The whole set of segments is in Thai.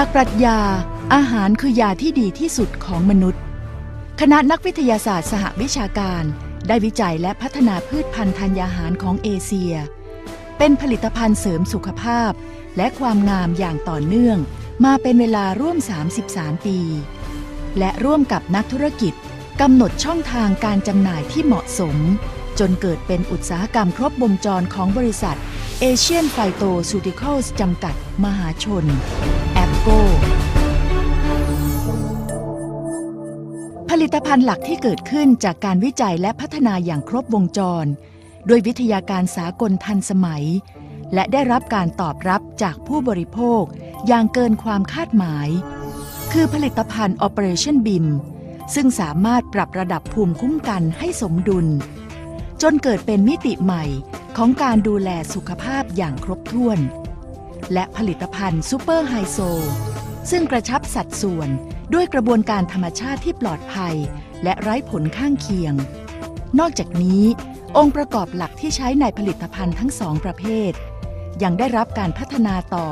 จากปรัชญาอาหารคือยาที่ดีที่สุดของมนุษย์ คณะนักวิทยาศาสตร์สหวิชาการ ได้วิจัยและพัฒนาพืชพันธุ์ธัญญาหารของเอเชีย เป็นผลิตภัณฑ์เสริมสุขภาพ และความงามอย่างต่อเนื่อง มาเป็นเวลาร่วม 33 ปี และร่วมกับนักธุรกิจกำหนดช่องทางการจำหน่ายที่เหมาะสม จนเกิดเป็นอุตสาหกรรมครบวงจรของบริษัท Asian Phytoceuticals จำกัด มหาชน โกผลิตภัณฑ์หลักที่เกิดขึ้นจากการวิจัยและพัฒนาอย่างครบวงจร ด้วยวิทยาการสากลทันสมัย และได้รับการตอบรับจากผู้บริโภคอย่างเกินความคาดหมาย คือผลิตภัณฑ์ Operation BIM ซึ่งสามารถปรับระดับภูมิคุ้มกันให้สมดุล จนเกิดเป็นมิติใหม่ของการดูแลสุขภาพอย่างครบถ้วน และผลิตภัณฑ์ซูเปอร์ไฮโซ ซึ่งกระชับสัดส่วนด้วยกระบวนการธรรมชาติที่ปลอดภัย และไร้ผลข้างเคียง นอกจากนี้ องค์ประกอบหลักที่ใช้ในผลิตภัณฑ์ทั้งสองประเภท ยังได้รับการพัฒนาต่อ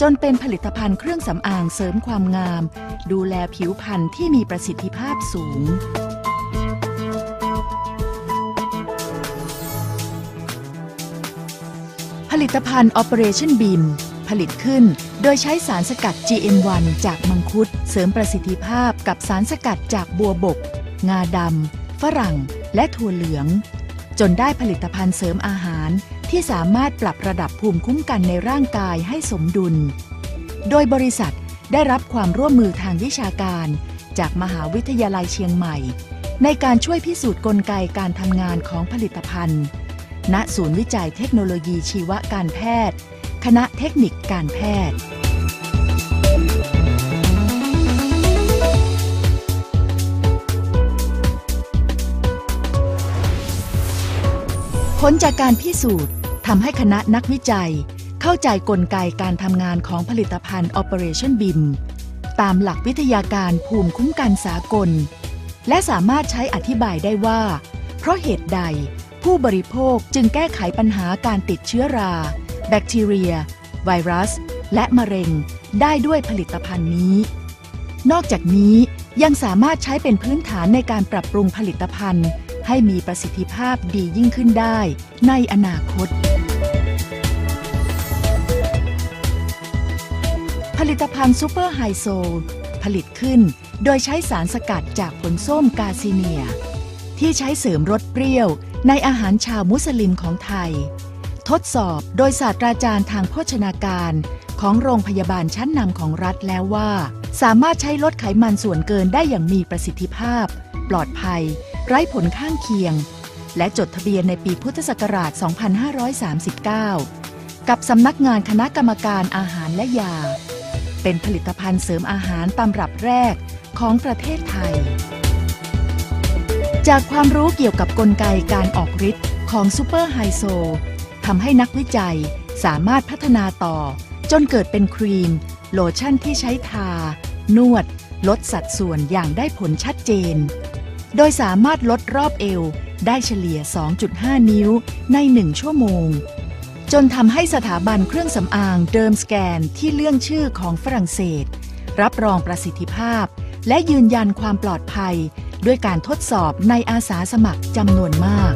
จนเป็นผลิตภัณฑ์เครื่องสำอางเสริมความงาม ดูแลผิวพรรณที่มีประสิทธิภาพสูง ลิตภัณฑ์ Operation Beam ผลิตขึ้นโดยใช้สารสกัด GM1 จากมังคุด เสริมประสิทธิภาพกับสารสกัดจากบัวบก งาดำ ฝรั่ง และถั่วเหลือง จนได้ผลิตภัณฑ์เสริมอาหารที่สามารถปรับระดับภูมิคุ้มกันในร่างกายให้สมดุล โดยบริษัทได้รับความร่วมมือทางวิชาการ จากมหาวิทยาลัยเชียงใหม่ ในการช่วยพิสูจน์กลไกการทำงานของผลิตภัณฑ์ ณศูนย์วิจัยเทคโนโลยีชีวการแพทย์ คณะเทคนิคการแพทย์ ผลจากการพิสูจน์ทำให้คณะนักวิจัย เข้าใจกลไกการทำงานของผลิตภัณฑ์ Operation BIM ตามหลักวิทยาการภูมิคุ้มกันสากล และสามารถใช้อธิบายได้ว่า เพราะเหตุใด ผู้บริโภคจึงแก้ไขปัญหาการติดเชื้อรา แบคทีเรีย ไวรัส และมะเร็ง ได้ด้วยผลิตภัณฑ์นี้ นอกจากนี้ยังสามารถใช้เป็นพื้นฐานในการปรับปรุงผลิตภัณฑ์ ให้มีประสิทธิภาพดียิ่งขึ้นได้ในอนาคต ผลิตภัณฑ์ซูเปอร์ไฮโซผลิตขึ้นโดยใช้สารสกัดจากผลส้มกาซิเนีย ที่ใช้เสริมรสเปรี้ยว ในอาหารชาวมุสลิมของไทย ทดสอบโดยศาสตราจารย์ทางโภชนาการของโรงพยาบาลชั้นนำของรัฐแล้วว่า สามารถใช้ลดไขมันส่วนเกินได้อย่างมีประสิทธิภาพ ปลอดภัย ไร้ผลข้างเคียง และจดทะเบียนในปีพุทธศักราช 2539 กับสำนักงานคณะกรรมการอาหารและยา เป็นผลิตภัณฑ์เสริมอาหารตำรับแรกของประเทศไทย จากความรู้เกี่ยวกับกลไกการออกฤทธิ์ของซูเปอร์ไฮโซทำให้นักวิจัยสามารถพัฒนาต่อ จนเกิดเป็นครีม โลชั่นที่ใช้ทา นวด ลดสัดส่วนอย่างได้ผลชัดเจน โดยสามารถลดรอบเอวได้เฉลี่ย 2.5 นิ้วใน 1 ชั่วโมง จนทำให้สถาบันเครื่องสำอางเดิมสแกนที่เลื่องชื่อของฝรั่งเศส รับรองประสิทธิภาพ และยืนยันความปลอดภัย ด้วยการทดสอบในอาสาสมัครจำนวนมาก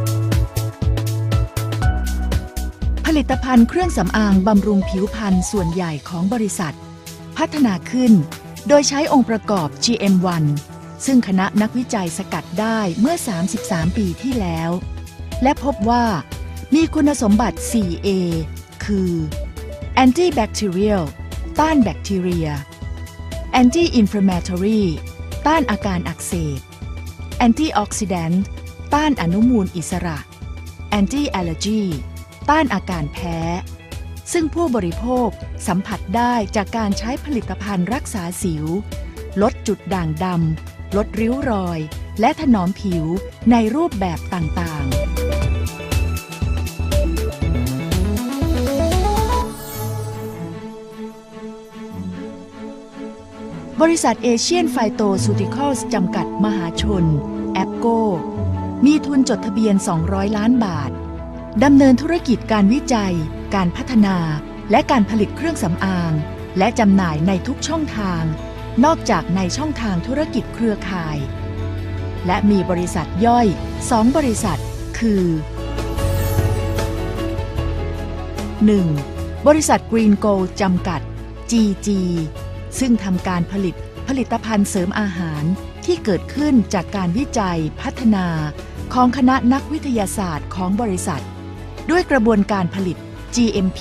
ผลิตภัณฑ์เครื่องสำอางบำรุงผิวพรรณส่วนใหญ่ของบริษัท พัฒนาขึ้น โดยใช้องค์ประกอบ GM1 ซึ่งคณะนักวิจัยสกัดได้เมื่อ 33 ปีที่แล้ว และพบว่ามีคุณสมบัติ 4A คือ antibacterial ต้านแบคทีเรีย anti-inflammatory ต้านอาการอักเสบ แอนตี้ออกซิแดนต์ต้านอนุมูลอิสระแอนตี้แอลเลอร์จีต้านอาการแพ้ ซึ่งผู้บริโภคสัมผัสได้จากการใช้ผลิตภัณฑ์รักษาสิว ลดจุดด่างดำลดริ้วรอย และถนอมผิวในรูปแบบต่างๆ บริษัทเอเชียนไฟโตซูติคอลส์จำกัดมหาชน แอปโก มีทุนจดทะเบียน 200 ล้านบาท ดำเนินธุรกิจการวิจัย การพัฒนา และการผลิตเครื่องสำอาง และจำหน่ายในทุกช่องทาง นอกจากในช่องทางธุรกิจเครือข่าย และมีบริษัทย่อย 2 บริษัท คือ 1. บริษัท Green Gold จำกัด GG ซึ่งทำการผลิตผลิตภัณฑ์เสริมอาหารที่เกิดขึ้นจากการวิจัยพัฒนา ของคณะนักวิทยาศาสตร์ของบริษัท ด้วยกระบวนการผลิต GMP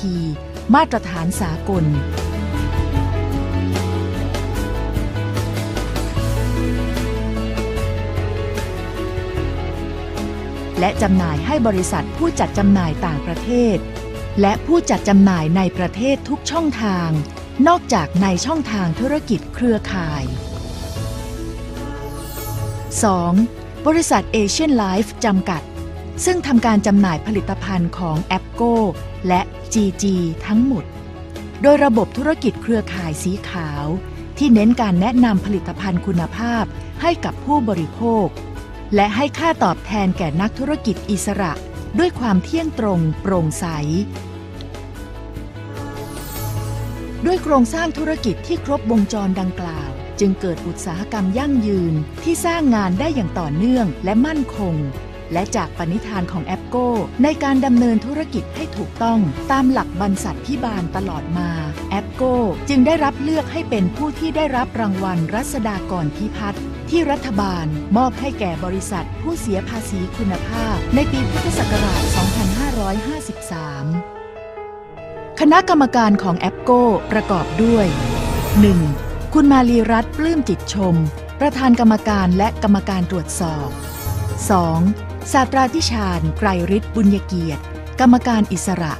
มาตรฐานสากล และจำหน่ายให้บริษัทผู้จัดจำหน่ายต่างประเทศ และผู้จัดจำหน่ายในประเทศทุกช่องทาง นอกจากในช่องทางธุรกิจเครือข่าย 2. บริษัทเอเชียนไลฟ์จำกัด ซึ่งทำการจำหน่ายผลิตภัณฑ์ของแอปโกและ GG ทั้งหมด โดยระบบธุรกิจเครือข่ายสีขาว ที่เน้นการแนะนำผลิตภัณฑ์คุณภาพให้กับผู้บริโภค และให้ค่าตอบแทนแก่นักธุรกิจอิสระ ด้วยความเที่ยงตรงโปร่งใส ด้วยโครงสร้างธุรกิจที่ครบวงจรดังกล่าว จึงเกิดอุตสาหกรรมยั่งยืนที่สร้างงานได้อย่างต่อเนื่องและมั่นคง และจากปณิธานของแอปโกในการดำเนินธุรกิจให้ถูกต้องตามหลักบรรษัทพิบาลตลอดมาแอปโกจึงได้รับเลือกให้เป็นผู้ที่ได้รับรางวัลรัศดากรพิพัฒน์ที่รัฐบาลมอบให้แก่บริษัทผู้เสียภาษีคุณภาพ ในปีพุทธศักราช 2553 คณะกรรมการของแอปโกประกอบด้วย 1. คุณมาลีรัตน์ปลื้มจิตชม ประธานกรรมการและกรรมการตรวจสอบ 2. ศาสตราธิชาญไกรฤทธิ์บุญเกียรติ กรรมการอิสระ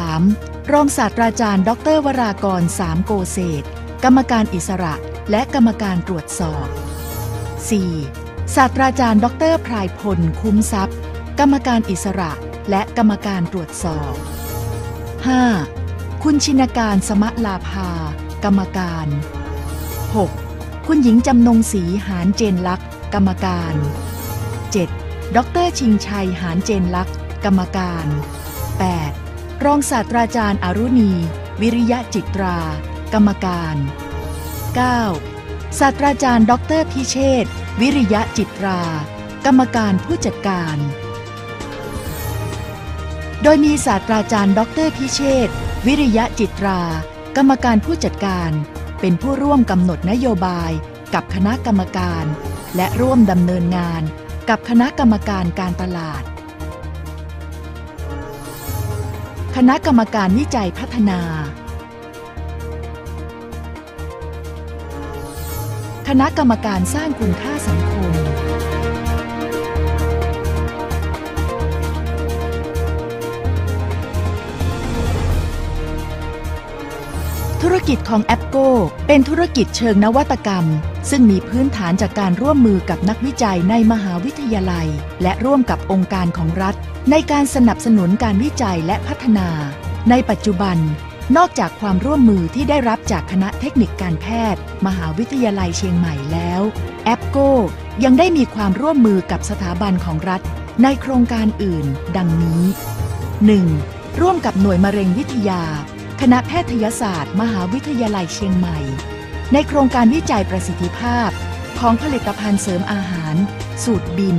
3. รองศาสตราจารย์ ดรวรากรสามโกเศษกรรมการอิสระและกรรมการตรวจสอบ 4. ศาสตราจารย์ ดรพรายพล คุ้มทรัพย์ กรรมการอิสระและกรรมการตรวจสอบ 5. คุณชินการสมะลาภา กรรมการ 6. คุณหญิงจำนงศรีหานเจนลักษ์กรรมการ 7. ดรชิงชัยหานเจนลักษ์กรรมการ 8. รองศาสตราจารย์อรุณี วิริยะจิตรา กรรมการ 9. ศาสตราจารย์ ดรพิเชษวิริยะจิตรา กรรมการผู้จัดการ โดยมีศาสตราจารย์ ดรพิเชษฐ์วิริยะจิตรา กรรมการผู้จัดการ เป็นผู้ร่วมกำหนดนโยบาย กับคณะกรรมการ และร่วมดำเนินงาน กับคณะกรรมการการตลาด คณะกรรมการวิจัยพัฒนา คณะกรรมการสร้างคุณค่าสังคม ธุรกิจของแอปโกเป็นธุรกิจเชิงนวัตกรรม ซึ่งมีพื้นฐานจากการร่วมมือกับนักวิจัยในมหาวิทยาลัย และร่วมกับองค์การของรัฐ ในการสนับสนุนการวิจัยและพัฒนา ในปัจจุบัน นอกจากความร่วมมือที่ได้รับจากคณะเทคนิคการแพทย์ มหาวิทยาลัยเชียงใหม่แล้วแอปโกยังได้มีความร่วมมือกับสถาบันของรัฐ ในโครงการอื่น ดังนี้ 1. ร่วมกับหน่วยมะเร็งวิทยา คณะแพทยศาสตร์ มหาวิทยาลัยเชียงใหม่ ในโครงการวิจัยประสิทธิภาพ ของผลิตภัณฑ์เสริมอาหาร สูตรบิน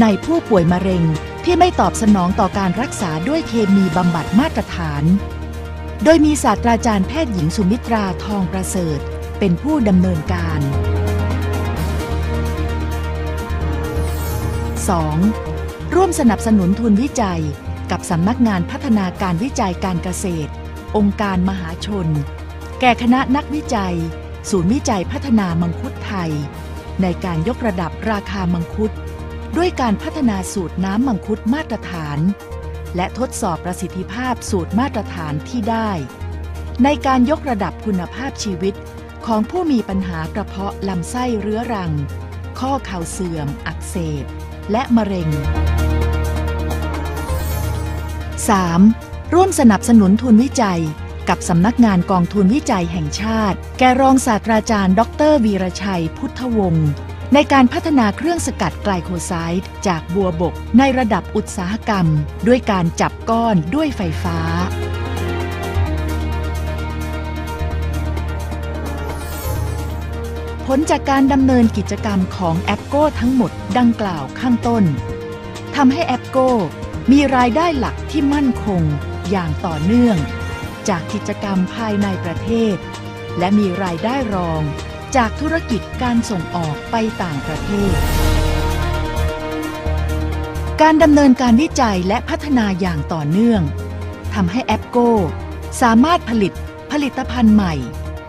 ในผู้ป่วยมะเร็งที่ไม่ตอบสนองต่อการรักษาด้วยเคมีบำบัดมาตรฐาน โดยมีศาสตราจารย์แพทย์หญิงสุมิตราทองประเสริฐ เป็นผู้ดำเนินการ 2. ร่วมสนับสนุนทุนวิจัย กับสำนักงานพัฒนาการวิจัยการเกษตร องค์การมหาชน แก่คณะนักวิจัย ศูนย์วิจัยพัฒนามังคุดไทย ในการยกระดับราคามังคุด ด้วยการพัฒนาสูตรน้ำมังคุดมาตรฐาน และทดสอบประสิทธิภาพสูตรมาตรฐานที่ได้ ในการยกระดับคุณภาพชีวิตของผู้มีปัญหากระเพาะลำไส้เรื้อรัง ข้อเข่าเสื่อม อักเสบ และมะเร็ง 3. ร่วมสนับสนุนทุนวิจัย กับสำนักงานกองทุนวิจัยแห่งชาติ แกรองศาสตราจารย์ ดรวีรชัย พุทธวงศ์ในการพัฒนาเครื่องสกัดไกลโคไซด์จากบัวบก ในระดับอุตสาหกรรม ด้วยการจับก้อนด้วยไฟฟ้า ผลจากการดำเนินกิจกรรมของแอปโก้ทั้งหมดดังกล่าวข้างต้นทำให้แอปโก้มีรายได้หลักที่มั่นคง อย่างต่อเนื่อง จากกิจกรรมภายในประเทศ และมีรายได้รองจากธุรกิจการส่งออกไปต่างประเทศ การดำเนินการวิจัยและพัฒนาอย่างต่อเนื่องทำให้แอปโก้สามารถผลิตผลิตภัณฑ์ใหม่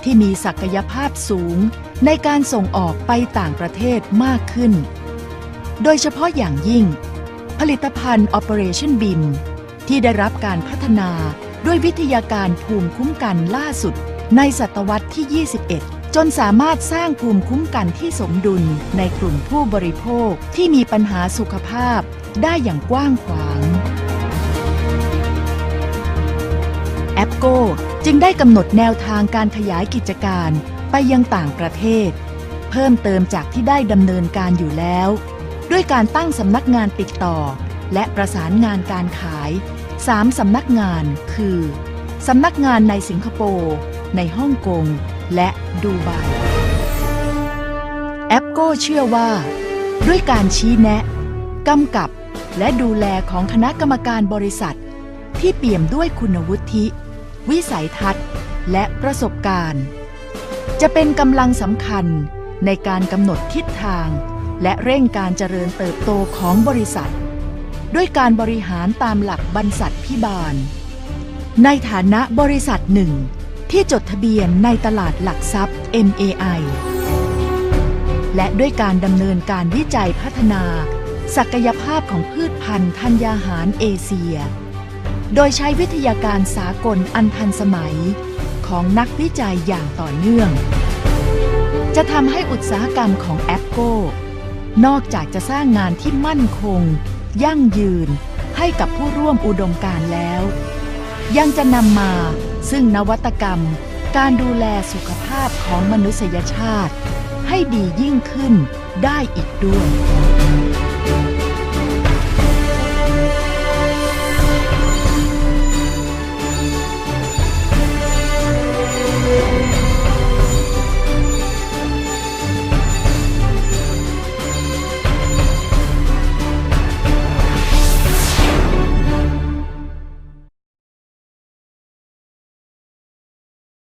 ที่มีศักยภาพสูงในการส่งออกไปต่างประเทศมากขึ้น โดยเฉพาะอย่างยิ่ง ผลิตภัณฑ์ Operation BIM ที่ได้รับการพัฒนาด้วยวิทยาการภูมิคุ้มกันล่าสุด ในศตวรรษที่ 21 จนสามารถสร้างภูมิคุ้มกันที่สมดุลในกลุ่มผู้บริโภคที่มีปัญหาสุขภาพได้อย่างกว้างขวาง แอปโกจึงได้กำหนดแนวทางการขยายกิจการไปยังต่างประเทศ เพิ่มเติมจากที่ได้ดำเนินการอยู่แล้ว ด้วยการตั้งสำนักงานติดต่อ และประสานงานการขาย 3 สำนักงานคือ สำนักงานในสิงคโปร์ในฮ่องกง และดูไบแอปโก้เชื่อว่า ด้วยการชี้แนะกำกับและดูแลของคณะกรรมการบริษัท ที่เปี่ยมด้วยคุณวุฒิ วิสัยทัศน์ และประสบการณ์ จะเป็นกำลังสำคัญในการกำหนดทิศทาง และเร่งการเจริญเติบโตของบริษัท ด้วยการบริหารตามหลักบรรษัทพิบาล ในฐานะบริษัทหนึ่ง ที่จดทะเบียนในตลาดหลักทรัพย์ MAI และด้วยการดำเนินการวิจัยพัฒนา ศักยภาพของพืชพันธุ์ธัญญาหารเอเชีย โดยใช้วิทยาการสากลอันทันสมัย ของนักวิจัยอย่างต่อเนื่อง จะทำให้อุตสาหกรรมของแอปโกนอกจากจะสร้างงานที่มั่นคง ยั่งยืนให้กับผู้ร่วมอุดมการแล้ว ยังจะนำมาซึ่งนวัตกรรม การดูแลสุขภาพของมนุษยชาติ ให้ดียิ่งขึ้นได้อีกด้วย